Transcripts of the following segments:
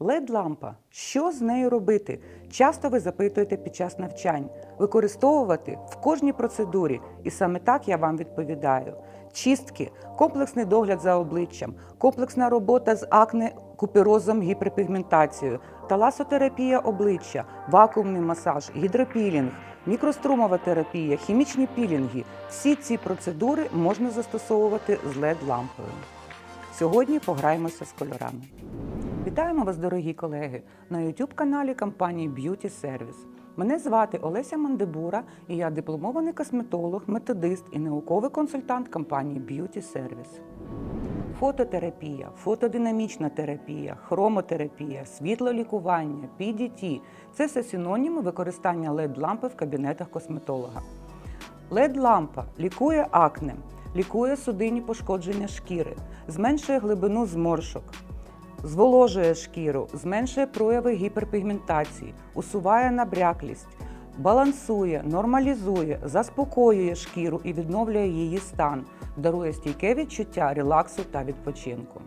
LED-лампа. Що з нею робити? Часто ви запитуєте під час навчань. Використовувати в кожній процедурі, і саме так я вам відповідаю. Чистки, комплексний догляд за обличчям, комплексна робота з акне, куперозом, гіперпігментацією, таласотерапія обличчя, вакуумний масаж, гідропілінг, мікрострумова терапія, хімічні пілінги. Всі ці процедури можна застосовувати з LED-лампою. Сьогодні пограємося з кольорами. Вітаємо вас, дорогі колеги, на youtube каналі компанії Beauty Service. Мене звати Олеся Мандебура, і я дипломований косметолог, методист і науковий консультант компанії Beauty Service. Фототерапія, фотодинамічна терапія, хромотерапія, світлолікування, PDT – це все синоніми використання LED-лампи в кабінетах косметолога. LED-лампа лікує акне, лікує судинні пошкодження шкіри, зменшує глибину зморшок, зволожує шкіру, зменшує прояви гіперпігментації, усуває набряклість, балансує, нормалізує, заспокоює шкіру і відновлює її стан, дарує стійке відчуття релаксу та відпочинку.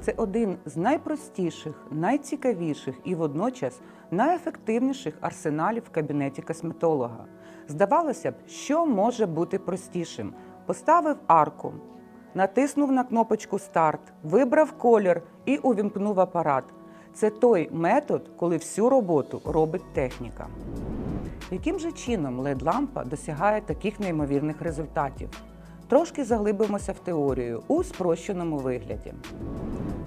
Це один з найпростіших, найцікавіших і водночас найефективніших арсеналів в кабінеті косметолога. Здавалося б, що може бути простішим? Поставив арку, натиснув на кнопочку Старт, вибрав колір і увімкнув апарат. Це той метод, коли всю роботу робить техніка. Яким же чином LED-лампа досягає таких неймовірних результатів? Трошки заглибимося в теорію у спрощеному вигляді.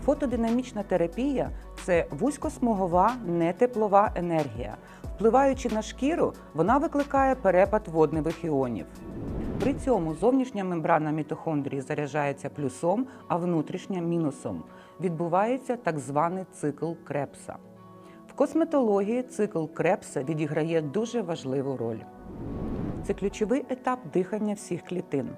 Фотодинамічна терапія це вузькосмугова нетеплова енергія. Впливаючи на шкіру, вона викликає перепад водневих іонів. При цьому зовнішня мембрана мітохондрії заряджається плюсом, а внутрішня мінусом. Відбувається так званий цикл Крепса. В косметології цикл Крепса відіграє дуже важливу роль. Це ключовий етап дихання всіх клітин.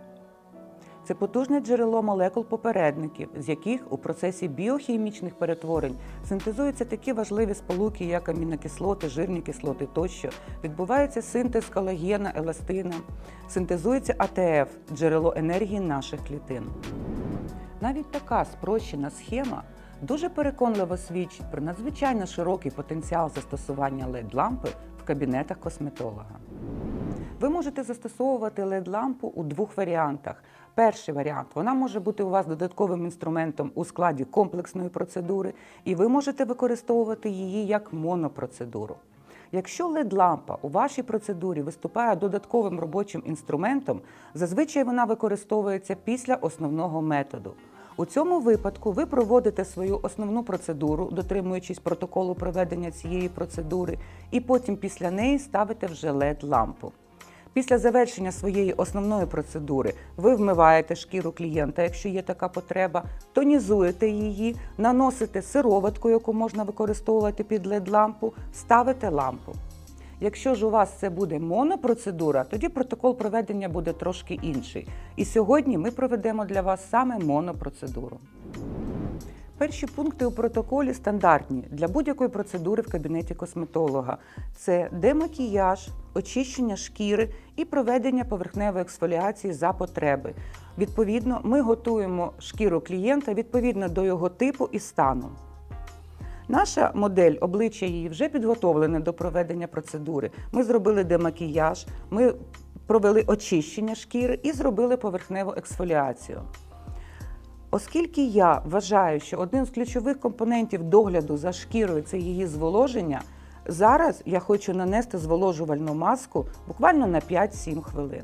Це потужне джерело молекул попередників, з яких у процесі біохімічних перетворень синтезуються такі важливі сполуки, як амінокислоти, жирні кислоти тощо. Відбувається синтез колагена, еластина, синтезується АТФ джерело енергії наших клітин. Навіть така спрощена схема дуже переконливо свідчить про надзвичайно широкий потенціал застосування LED-лампи в кабінетах косметолога. Ви можете застосовувати LED-лампу у двох варіантах. Перший варіант вона може бути у вас додатковим інструментом у складі комплексної процедури, і ви можете використовувати її як монопроцедуру. Якщо LED-лампа у вашій процедурі виступає додатковим робочим інструментом, зазвичай вона використовується після основного методу. У цьому випадку ви проводите свою основну процедуру, дотримуючись протоколу проведення цієї процедури, і потім після неї ставите вже LED-лампу. Після завершення своєї основної процедури ви вмиваєте шкіру клієнта, якщо є така потреба, тонізуєте її, наносите сироватку, яку можна використовувати під LED-лампу, ставите лампу. Якщо ж у вас це буде монопроцедура, тоді протокол проведення буде трошки інший. І сьогодні ми проведемо для вас саме монопроцедуру. Перші пункти у протоколі стандартні для будь-якої процедури в кабінеті косметолога: це демакіяж, очищення шкіри і проведення поверхневої ексфоліації за потреби. Відповідно, ми готуємо шкіру клієнта відповідно до його типу і стану. Наша модель обличчя її вже підготовлене до проведення процедури. Ми зробили демакіяж, ми провели очищення шкіри і зробили поверхневу ексфоліацію. Оскільки я вважаю, що один з ключових компонентів догляду за шкірою це її зволоження, зараз я хочу нанести зволожувальну маску буквально на 5-7 хвилин.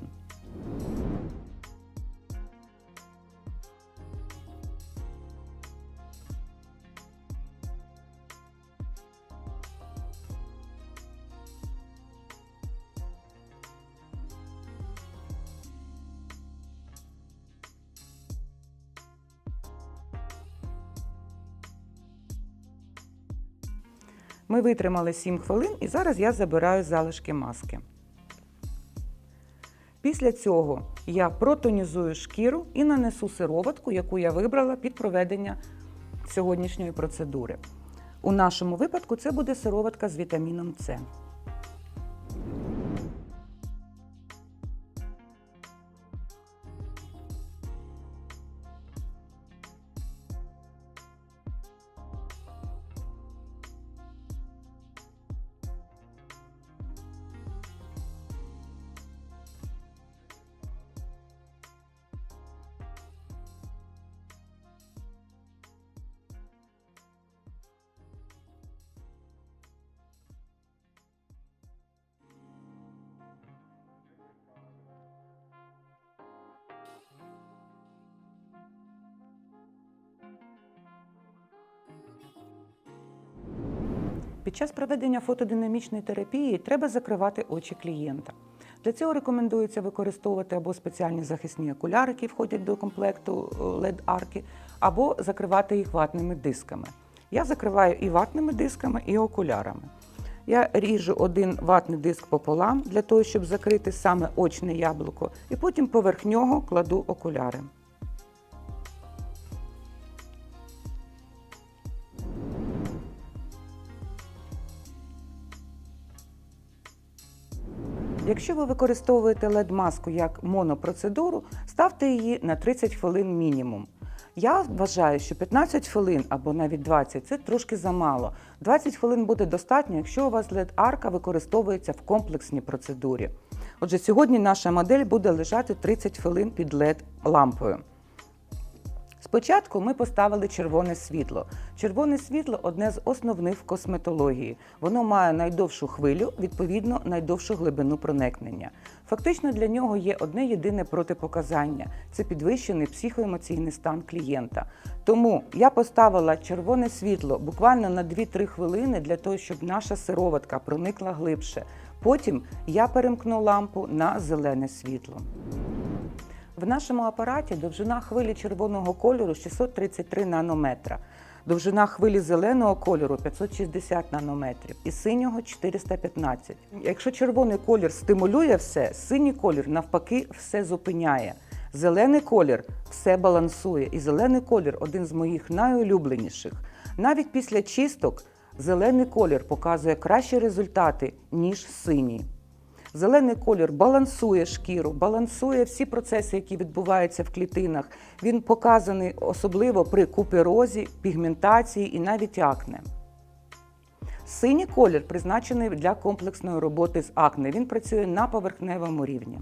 Ми витримали 7 хвилин і зараз я забираю залишки маски. Після цього я протонізую шкіру і нанесу сироватку, яку я вибрала під проведення сьогоднішньої процедури. У нашому випадку це буде сироватка з вітаміном С. Під час проведення фотодинамічної терапії треба закривати очі клієнта. Для цього рекомендується використовувати або спеціальні захисні окуляри, які входять до комплекту LED-арки, або закривати їх ватними дисками. Я закриваю і ватними дисками, і окулярами. Я ріжу один ватний диск пополам для того, щоб закрити саме очне яблуко, і потім поверх нього кладу окуляри. Якщо ви використовуєте LED-маску як монопроцедуру, ставте її на 30 хвилин мінімум. Я вважаю, що 15 хвилин або навіть 20 це трошки замало. 20 хвилин буде достатньо, якщо у вас LED-арка використовується в комплексній процедурі. Отже, сьогодні наша модель буде лежати 30 хвилин під LED-лампою. Спочатку ми поставили червоне світло. Червоне світло одне з основних в косметології. Воно має найдовшу хвилю, відповідно, найдовшу глибину проникнення. Фактично для нього є одне єдине протипоказання це підвищений психоемоційний стан клієнта. Тому я поставила червоне світло буквально на 2-3 хвилини для того, щоб наша сироватка проникла глибше. Потім я перемкну лампу на зелене світло. В нашому апараті довжина хвилі червоного кольору 633 нанометра, довжина хвилі зеленого кольору 560 нанометрів і синього 415. Якщо червоний колір стимулює все, синій колір навпаки все зупиняє. Зелений колір все балансує, і зелений колір один з моїх найулюбленіших. Навіть після чисток зелений колір показує кращі результати, ніж синій. Зелений колір балансує шкіру, балансує всі процеси, які відбуваються в клітинах. Він показаний особливо при куперозі, пігментації і навіть акне. Синій колір призначений для комплексної роботи з акне. Він працює на поверхневому рівні.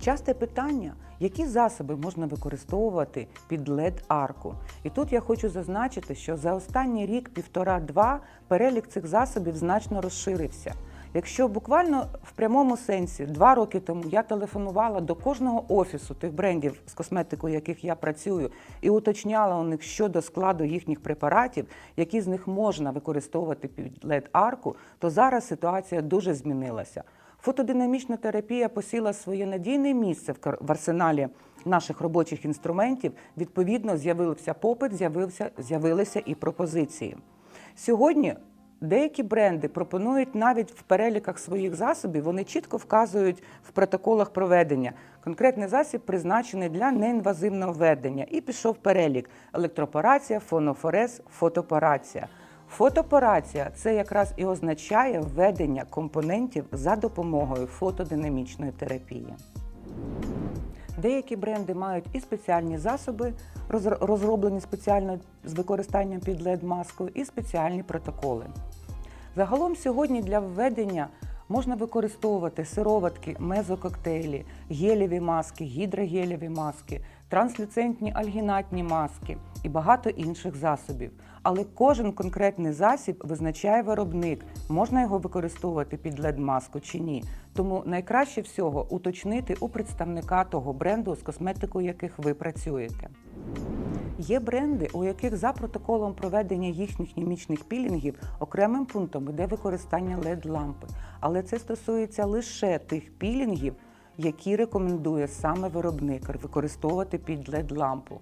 Часте питання, які засоби можна використовувати під LED-арку. І тут я хочу зазначити, що за останній рік, півтора-два, перелік цих засобів значно розширився. Якщо буквально в прямому сенсі два роки тому я телефонувала до кожного офісу тих брендів з косметикою, яких я працюю, і уточняла у них щодо складу їхніх препаратів, які з них можна використовувати під LED-арку, то зараз ситуація дуже змінилася. Фотодинамічна терапія посіла своє надійне місце в арсеналі наших робочих інструментів. Відповідно, з'явився попит, з'явився, з'явилися і пропозиції. Сьогодні деякі бренди пропонують навіть в переліках своїх засобів, вони чітко вказують в протоколах проведення. Конкретний засіб призначений для неінвазивного введення. І пішов перелік: електропорація, фонофорез, фотопорація. Фотопорація це якраз і означає введення компонентів за допомогою фотодинамічної терапії. Деякі бренди мають і спеціальні засоби, розр- розроблені спеціально з використанням під LED-маскою, і спеціальні протоколи. Загалом сьогодні для введення можна використовувати сироватки, мезококтейлі, гелєві маски, гідрогелєві маски, транслюцентні альгінатні маски і багато інших засобів. Але кожен конкретний засіб визначає виробник, можна його використовувати під LED-маску чи ні. Тому найкраще всього уточнити у представника того бренду, з косметикою яких ви працюєте. Є бренди, у яких за протоколом проведення їхніх хімічних пілінгів окремим пунктом йде використання LED-лампи. Але це стосується лише тих пілінгів, які рекомендує саме виробник використовувати під LED-лампу.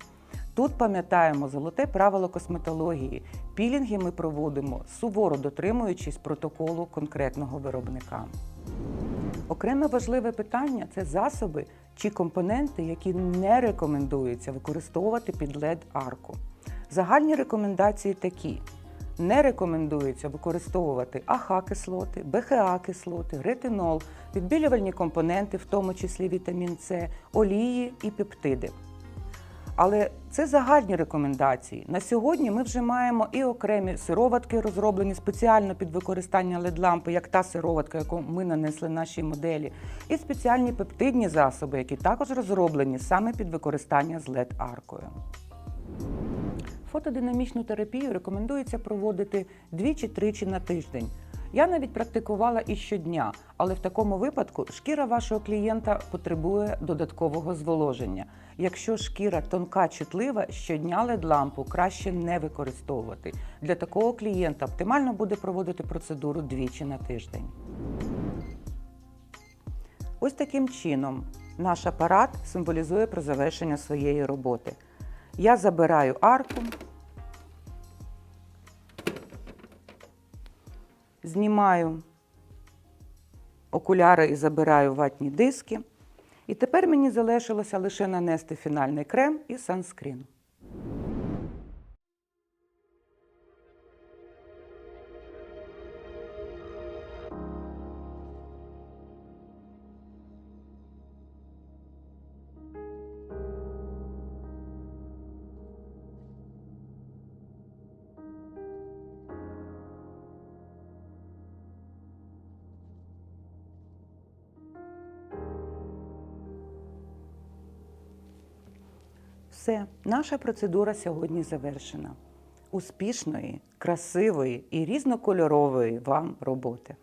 Тут пам'ятаємо золоте правило косметології. Пілінги ми проводимо суворо дотримуючись протоколу конкретного виробника. Окреме важливе питання це засоби чи компоненти, які не рекомендується використовувати під LED-арку. Загальні рекомендації такі: не рекомендується використовувати АХ-кислоти, БХА-кислоти, ретинол, відбілювальні компоненти, в тому числі вітамін С, олії і пептиди. Але це загальні рекомендації. На сьогодні ми вже маємо і окремі сироватки, розроблені спеціально під використання LED-лампи, як та сироватка, яку ми нанесли нашій моделі, і спеціальні пептидні засоби, які також розроблені саме під використання з LED-аркою. Фотодинамічну терапію рекомендується проводити двічі-тричі на тиждень. Я навіть практикувала і щодня, але в такому випадку шкіра вашого клієнта потребує додаткового зволоження. Якщо шкіра тонка, чутлива, щодня LED-лампу краще не використовувати. Для такого клієнта оптимально буде проводити процедуру двічі на тиждень. Ось таким чином наш апарат символізує про завершення своєї роботи. Я забираю арку, знімаю окуляри і забираю ватні диски. І тепер мені залишилося лише нанести фінальний крем і санскрін. Все, наша процедура сьогодні завершена. Успішної, красивої і різнокольорової вам роботи!